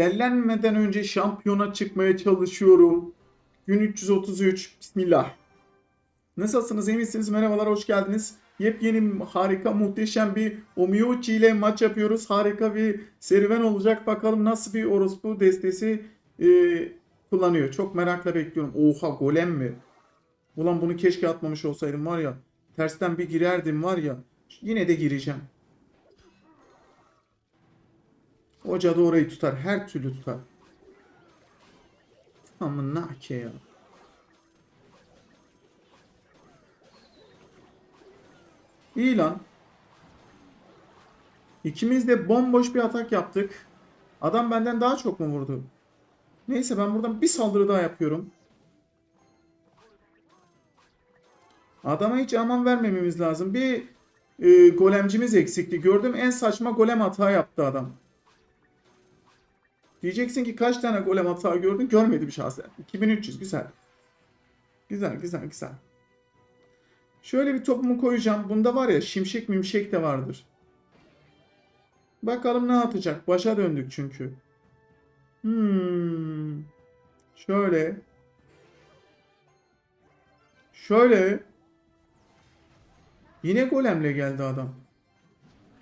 Dellenmeden önce şampiyona çıkmaya çalışıyorum. Gün 333. Bismillah. Nasılsınız? iyi misiniz? Merhabalar, hoş geldiniz. Yepyeni, harika, muhteşem bir Omiyochi ile maç yapıyoruz. Harika bir serüven olacak. Bakalım nasıl bir orospu destesi e, kullanıyor. Çok merakla bekliyorum. Oha golem mi? Ulan bunu keşke atmamış olsaydım var ya. Tersten bir girerdim var ya. Yine de gireceğim. Hoca da orayı tutar. Her türlü tutar. Amına ke ya. İyi lan. İkimiz de bomboş bir atak yaptık. Adam benden daha çok mu vurdu? Neyse ben buradan bir saldırı daha yapıyorum. Adama hiç aman vermememiz lazım. Bir e, golemcimiz eksikti. Gördüm en saçma golem hata yaptı adam. Diyeceksin ki kaç tane golem hata gördün? Görmedim şahsen. 2300 güzel. Güzel güzel güzel. Şöyle bir topumu koyacağım. Bunda var ya şimşek mimşek de vardır. Bakalım ne atacak. Başa döndük çünkü. Hmm. Şöyle. Şöyle. Yine golemle geldi adam.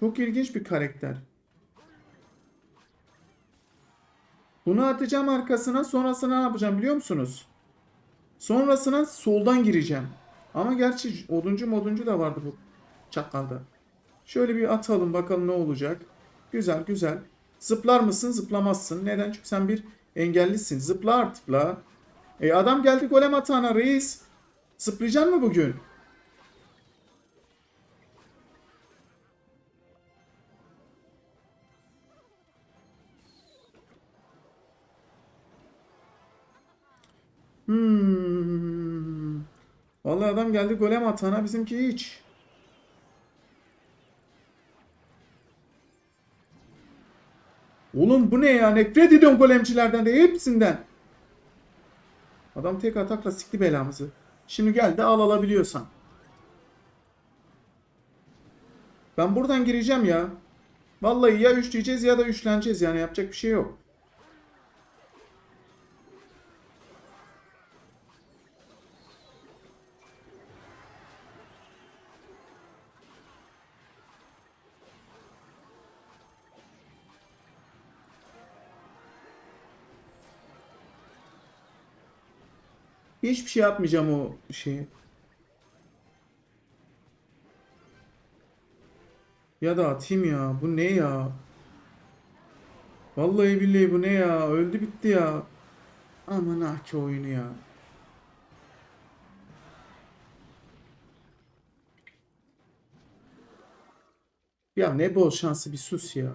Çok ilginç bir karakter. Bunu atacağım arkasına sonrasına ne yapacağım biliyor musunuz? Sonrasına soldan gireceğim. Ama gerçi oduncu moduncu da vardı bu çakalda. Şöyle bir atalım bakalım ne olacak. Güzel güzel. Zıplar mısın zıplamazsın. Neden? Çünkü sen bir engellisin. Zıpla artık la. E adam geldi golem atağına reis. Zıplayacaksın mı bugün? Vallahi adam geldi golem atağına bizimki hiç. Oğlum bu ne ya? Nefret ediyorum golemcilerden de hepsinden. Adam tek atakla sikti belamızı. Şimdi gel de al alabiliyorsan. Ben buradan gireceğim ya. Vallahi ya üçleyeceğiz ya da üçleneceğiz yani yapacak bir şey yok. Hiçbir şey yapmayacağım o şeye. Ya da atayım ya. Bu ne ya? Vallahi billahi bu ne ya? Öldü bitti ya. Aman ah ki oyunu ya. Ya ne bol şansı bir sus ya.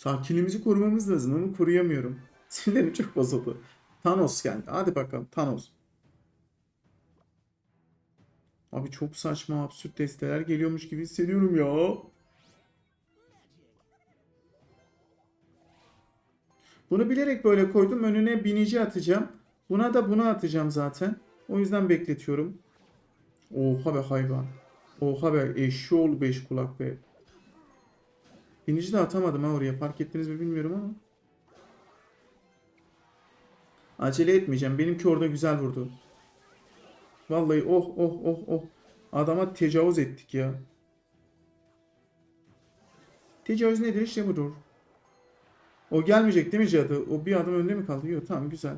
Sakinliğimizi korumamız lazım. Onu koruyamıyorum. Sinirlerim çok bozuldu. Thanos geldi. Hadi bakalım Thanos. Abi çok saçma absürt desteler geliyormuş gibi hissediyorum ya. Bunu bilerek böyle koydum. Önüne binici atacağım. Buna da bunu atacağım zaten. O yüzden bekletiyorum. Oha be hayvan. Oha be eşşoğlu beş kulak be. Binici de atamadım ha oraya. Fark ettiniz mi bilmiyorum ama. Acele etmeyeceğim. Benimki orada güzel vurdu. Vallahi oh oh oh oh. Adama tecavüz ettik ya. Tecavüz nedir? İşte budur. O gelmeyecek değil mi cadı? O bir adım önde mi kaldı? Yok tamam güzel.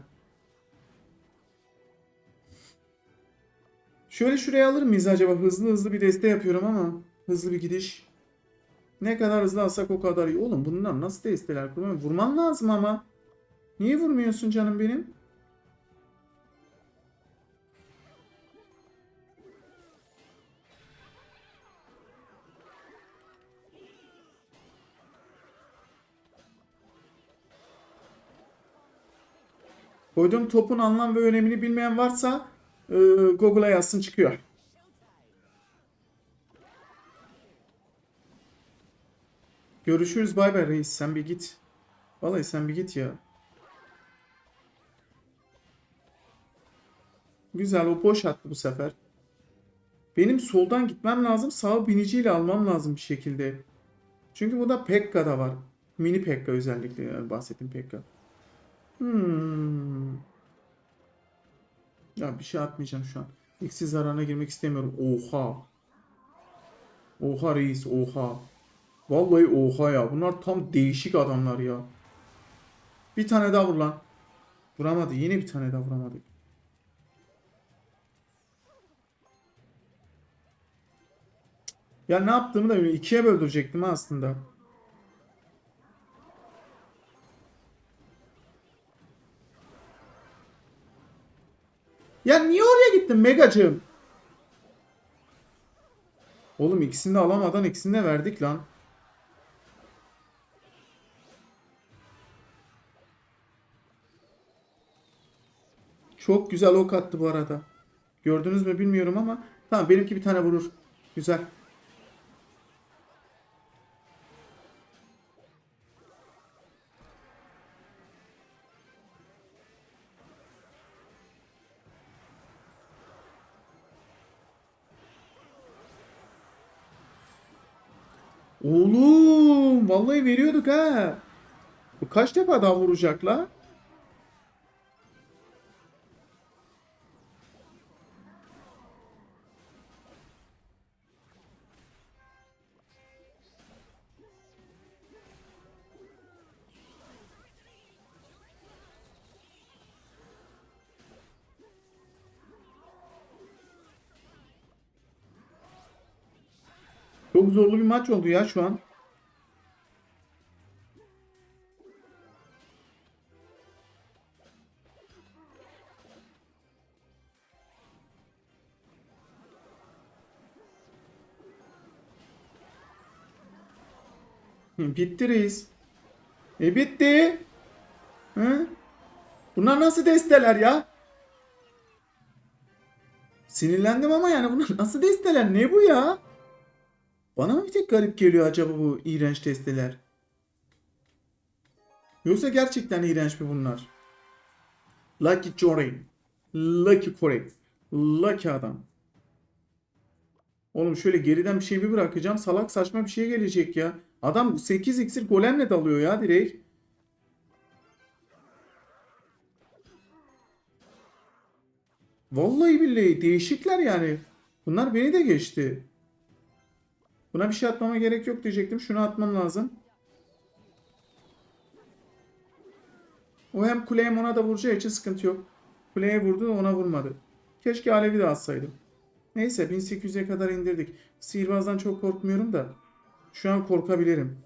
Şöyle şuraya alır mıyız acaba? Hızlı hızlı bir deste yapıyorum ama. Hızlı bir gidiş. Ne kadar hızlı alsak o kadar iyi. Oğlum bunlar nasıl desteler kurmuyor? Vurman lazım ama. Niye vurmuyorsun canım benim? Koyduğum topun anlam ve önemini bilmeyen varsa e, Google'a yazsın çıkıyor. Görüşürüz bay bay reis. Sen bir git. Vallahi sen bir git ya. Güzel o boş attı bu sefer. Benim soldan gitmem lazım. Sağ biniciyle almam lazım bir şekilde. Çünkü burada Pekka da var. Mini Pekka özellikle yani bahsettiğim Pekka. Hmm. Ya bir şey atmayacağım şu an. İksiz zararına girmek istemiyorum. Oha. Oha reis oha. Vallahi oha ya. Bunlar tam değişik adamlar ya. Bir tane daha vur lan. Vuramadı. Yine bir tane daha vuramadı. Ya ne yaptığımı da bilmiyorum. İkiye böldürecektim aslında. Ya niye oraya gittin Megacığım? Oğlum ikisini de alamadan ikisini de verdik lan. Çok güzel ok attı bu arada. Gördünüz mü bilmiyorum ama tamam benimki bir tane vurur. Güzel. Oğlum vallahi veriyorduk ha. Bu kaç defa daha vuracak la? Çok zorlu bir maç oldu ya şu an. Bitti reis. E bitti. Hı? Bunlar nasıl desteler ya? Sinirlendim ama yani bunlar nasıl desteler? Ne bu ya? Bana mı bir tek garip geliyor acaba bu iğrenç testeler? Yoksa gerçekten iğrenç mi bunlar? Lucky Jory. Lucky Correct. Lucky adam. Oğlum şöyle geriden bir şey bir bırakacağım. Salak saçma bir şey gelecek ya. Adam 8 iksir golemle dalıyor ya direkt. Vallahi billahi değişikler yani. Bunlar beni de geçti. Buna bir şey atmama gerek yok diyecektim. Şunu atmam lazım. O hem kuleye ona da vuracağı için sıkıntı yok. Kuleye vurdu ona vurmadı. Keşke Alevi de atsaydım. Neyse 1800'e kadar indirdik. Sihirbazdan çok korkmuyorum da. Şu an korkabilirim.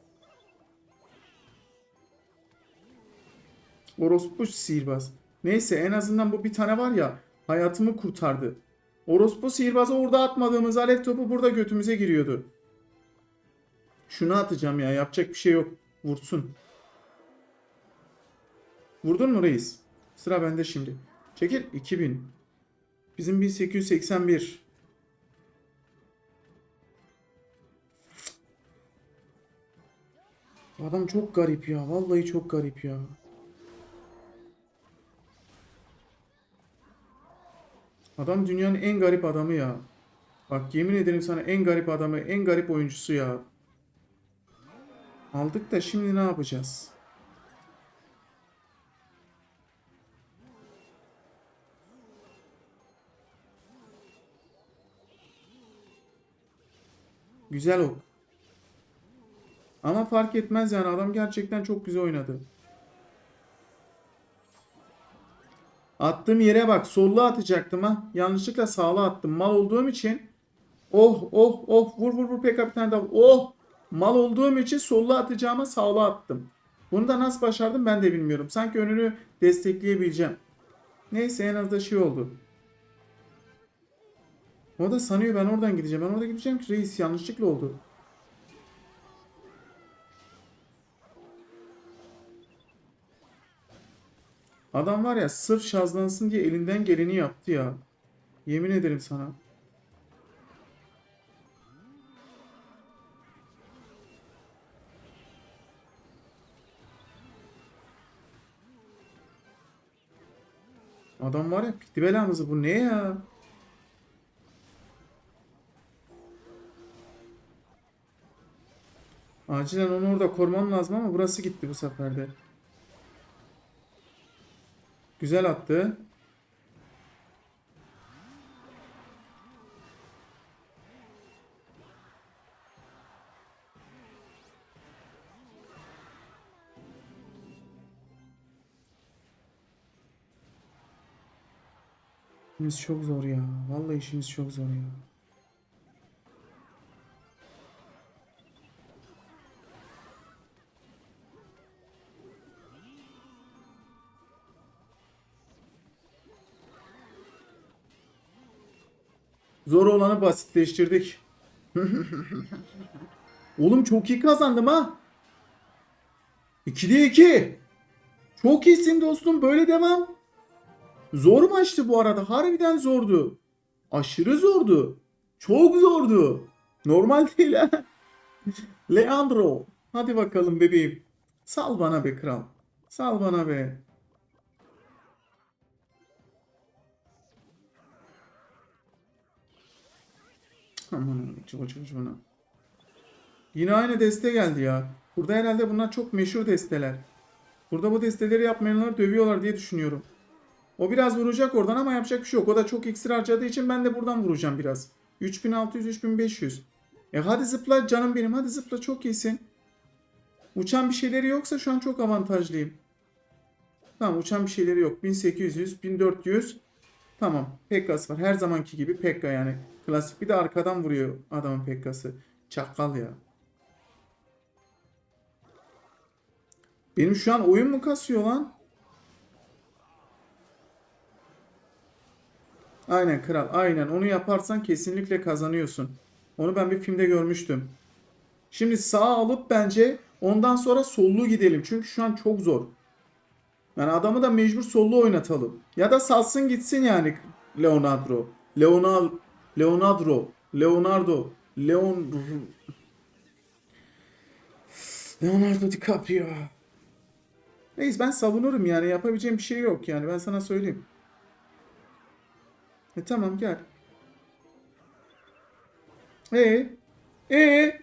Orospu sihirbaz. Neyse en azından bu bir tane var ya hayatımı kurtardı. Orospu sihirbazı orada atmadığımız alev topu burada götümüze giriyordu. Şunu atacağım ya. Yapacak bir şey yok. Vursun. Vurdun mu reis? Sıra bende şimdi. Çekil. 2000. Bizim 1881. Adam çok garip ya. Vallahi çok garip ya. Adam dünyanın en garip adamı ya. Bak yemin ederim sana en garip adamı, en garip oyuncusu ya. Aldık da şimdi ne yapacağız? Güzel ok. Ama fark etmez yani adam gerçekten çok güzel oynadı. Attığım yere bak. Sollu atacaktım ha. Yanlışlıkla sağla attım. Mal olduğum için. Oh oh oh. Vur vur vur PK bir tane daha. Oh. Mal olduğum için sollu atacağıma sağla attım. Bunu da nasıl başardım ben de bilmiyorum. Sanki önünü destekleyebileceğim. Neyse en az da şey oldu. O da sanıyor ben oradan gideceğim. Ben orada gideceğim ki reis yanlışlıkla oldu. Adam var ya sırf şazlansın diye elinden geleni yaptı ya. Yemin ederim sana. Adam var ya pikti belamızı bu ne ya? Acilen onu orada korumam lazım ama burası gitti bu seferde. Güzel attı. İşimiz çok zor ya. Vallahi işimiz çok zor ya. Zor olanı basitleştirdik. Oğlum çok iyi kazandım ha. 2'de 2. Çok iyisin dostum. Böyle devam. Zor maçtı bu arada. Harbiden zordu. Aşırı zordu. Çok zordu. Normal değil ha. Leandro. Hadi bakalım bebeğim. Sal bana be kral. Sal bana be. Aman çuva çuva çuva. Yine aynı deste geldi ya. Burada herhalde bunlar çok meşhur desteler. Burada bu desteleri yapmayanlar dövüyorlar diye düşünüyorum. O biraz vuracak oradan ama yapacak bir şey yok. O da çok iksir harcadığı için ben de buradan vuracağım biraz. 3600 3500. E hadi zıpla canım benim. Hadi zıpla çok iyisin. Uçan bir şeyleri yoksa şu an çok avantajlıyım. Tamam uçan bir şeyleri yok. 1800, 1400. Tamam. Pekkas var. Her zamanki gibi Pekka yani. Klasik. Bir de arkadan vuruyor adamın Pekkası. Çakal ya. Benim şu an oyun mu kasıyor lan? Aynen kral. Aynen. Onu yaparsan kesinlikle kazanıyorsun. Onu ben bir filmde görmüştüm. Şimdi sağ alıp bence ondan sonra sollu gidelim. Çünkü şu an çok zor. Yani adamı da mecbur sollu oynatalım. Ya da salsın gitsin yani Leonardo. Leonardo. Leonardo. Leonardo. Leon... Leonardo DiCaprio. Reis ben savunurum yani yapabileceğim bir şey yok yani ben sana söyleyeyim. E tamam gel. E e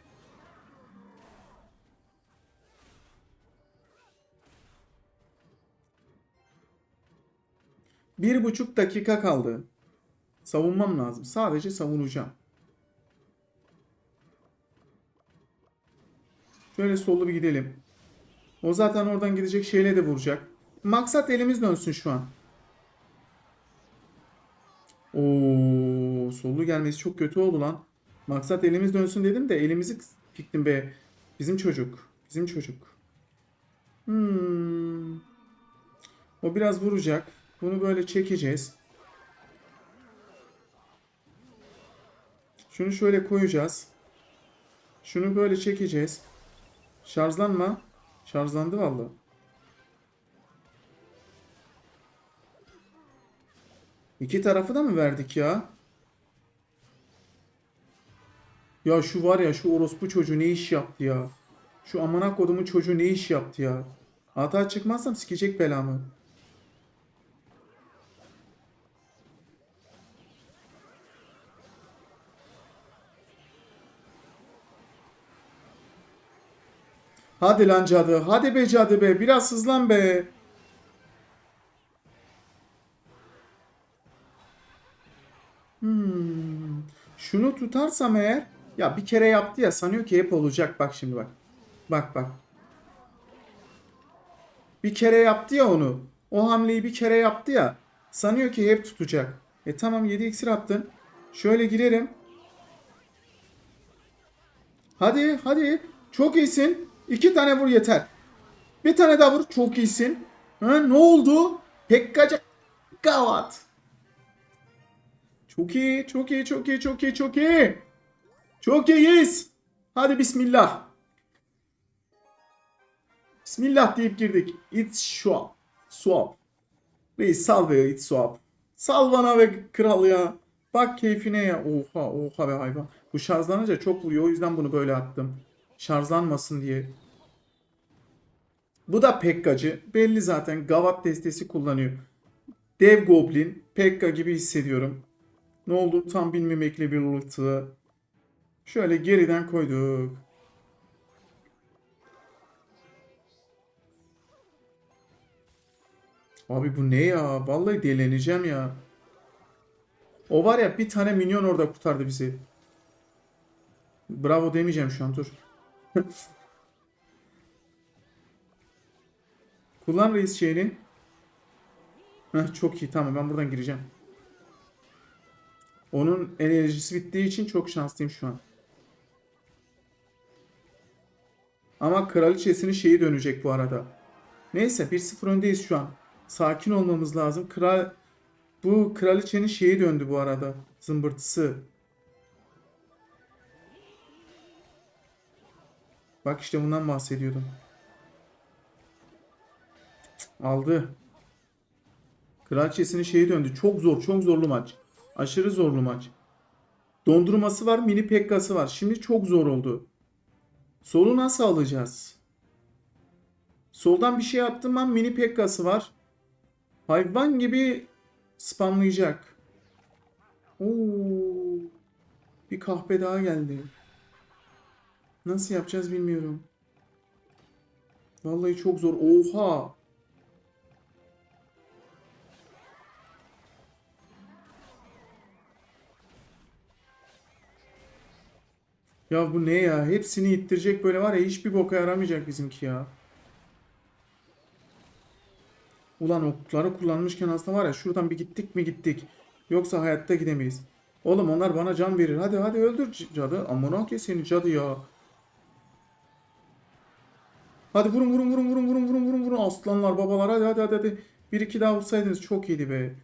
Bir buçuk dakika kaldı. Savunmam lazım. Sadece savunacağım. Şöyle sollu bir gidelim. O zaten oradan gidecek şeyle de vuracak. Maksat elimiz dönsün şu an. Oo, sollu gelmesi çok kötü oldu lan. Maksat elimiz dönsün dedim de elimizi piktim be. Bizim çocuk. Bizim çocuk. Hmm. O biraz vuracak. Bunu böyle çekeceğiz. Şunu şöyle koyacağız. Şunu böyle çekeceğiz. Şarjlanma. Şarjlandı vallahi. İki tarafı da mı verdik ya? Ya şu var ya şu orospu çocuğu ne iş yaptı ya? Şu amına kodumun çocuğu ne iş yaptı ya? Hata çıkmazsam sikecek belamı. Hadi lan cadı. Hadi be cadı be. Biraz hızlan be. Hmm. Şunu tutarsam eğer ya bir kere yaptı ya sanıyor ki hep olacak. Bak şimdi bak. Bak bak. Bir kere yaptı ya onu. O hamleyi bir kere yaptı ya. Sanıyor ki hep tutacak. E tamam 7 iksir attın. Şöyle girerim. Hadi hadi. Çok iyisin. İki tane vur yeter. Bir tane daha vur. Çok iyisin. Ha, ne oldu? Pekkaca Gavat. Çok iyi, çok iyi, çok iyi, çok iyi, çok iyi. Çok iyiyiz. Hadi bismillah. Bismillah deyip girdik. It's swap. Swap. Reis sal be it's swap. Sal bana be kral ya. Bak keyfine ya. Oha oha be hayvan. Bu şarjlanınca çok vuruyor. O yüzden bunu böyle attım. Şarjlanmasın diye. Bu da Pekkacı. Belli zaten. Gavat destesi kullanıyor. Dev Goblin. Pekka gibi hissediyorum. Ne oldu? Tam bilmemekle birlikte. Şöyle geriden koyduk. Abi bu ne ya? Vallahi deleneceğim ya. O var ya bir tane minyon orada kurtardı bizi. Bravo demeyeceğim şu an dur. Kullan reis şeyini. Heh, çok iyi tamam ben buradan gireceğim. Onun enerjisi bittiği için çok şanslıyım şu an. Ama kraliçesinin şeyi dönecek bu arada. Neyse 1-0 öndeyiz şu an. Sakin olmamız lazım. Kral bu kraliçenin şeyi döndü bu arada. Zımbırtısı. Bak işte bundan bahsediyordum. Aldı. Kraliçesinin şeyi döndü. Çok zor, çok zorlu maç. Aşırı zorlu maç. Dondurması var, mini pekkası var. Şimdi çok zor oldu. Solu nasıl alacağız? Soldan bir şey yaptım ben. Mini pekkası var. Hayvan gibi spamlayacak. Oo. Bir kahpe daha geldi. Nasıl yapacağız bilmiyorum. Vallahi çok zor. Oha. Ya bu ne ya? Hepsini ittirecek böyle var ya hiçbir boka yaramayacak bizimki ya. Ulan okları kullanmışken aslında var ya şuradan bir gittik mi gittik. Yoksa hayatta gidemeyiz. Oğlum onlar bana can verir. Hadi hadi öldür cadı. Amına ki seni cadı ya. Hadi vurun vurun vurun vurun vurun vurun vurun vurun aslanlar babalar hadi hadi hadi hadi. Bir iki daha vursaydınız çok iyiydi be.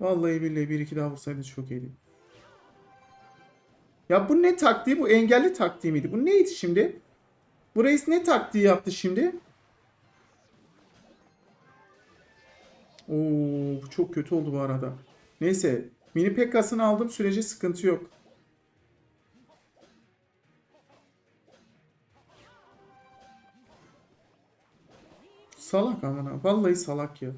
Vallahi billahi bir iki daha vursaydınız çok iyiydi. Ya bu ne taktiği? Bu engelli taktiği miydi? Bu neydi şimdi? Bu reis ne taktiği yaptı şimdi? Oo, bu çok kötü oldu bu arada. Neyse. Mini Pekka'sını aldığım sürece sıkıntı yok. Salak amına. Vallahi salak ya.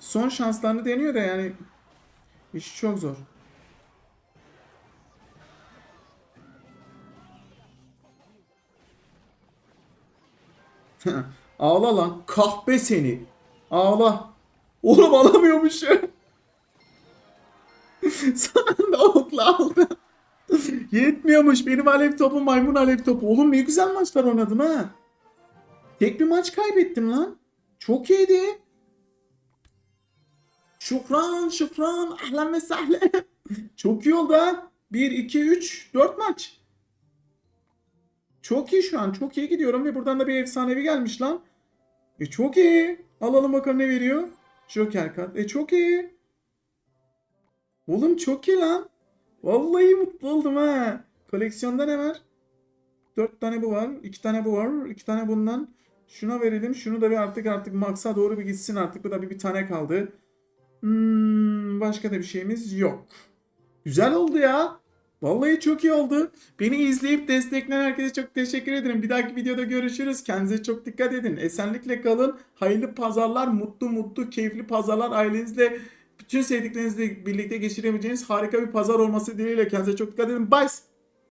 Son şanslarını deniyor da yani iş çok zor. Ağla lan. Kahpe seni. Ağla. Oğlum alamıyormuş ya. Sonunda okla aldı. Yetmiyormuş. Benim alev topu maymun alev topu. Oğlum ne güzel maçlar oynadım ha. Tek bir maç kaybettim lan. Çok iyiydi. Şükran, şükran, ahlen ve sahlen. Çok iyi oldu ha. 1, 2, 3, 4 maç. Çok iyi şu an. Çok iyi gidiyorum ve buradan da bir efsanevi gelmiş lan. E çok iyi. Alalım bakalım ne veriyor. Joker kart. E çok iyi. Oğlum çok iyi lan. Vallahi mutlu oldum ha. Koleksiyonda ne var? 4 tane bu var. 2 tane bu var. 2 tane bundan. Şuna verelim. Şunu da bir artık artık Max'a doğru bir gitsin artık. Bu da bir, bir tane kaldı. Hmm, başka da bir şeyimiz yok. Güzel oldu ya. Vallahi çok iyi oldu. Beni izleyip destekleyen herkese çok teşekkür ederim. Bir dahaki videoda görüşürüz. Kendinize çok dikkat edin. Esenlikle kalın. Hayırlı pazarlar, mutlu mutlu, keyifli pazarlar ailenizle, bütün sevdiklerinizle birlikte geçirebileceğiniz harika bir pazar olması dileğiyle. Kendinize çok dikkat edin. Bye.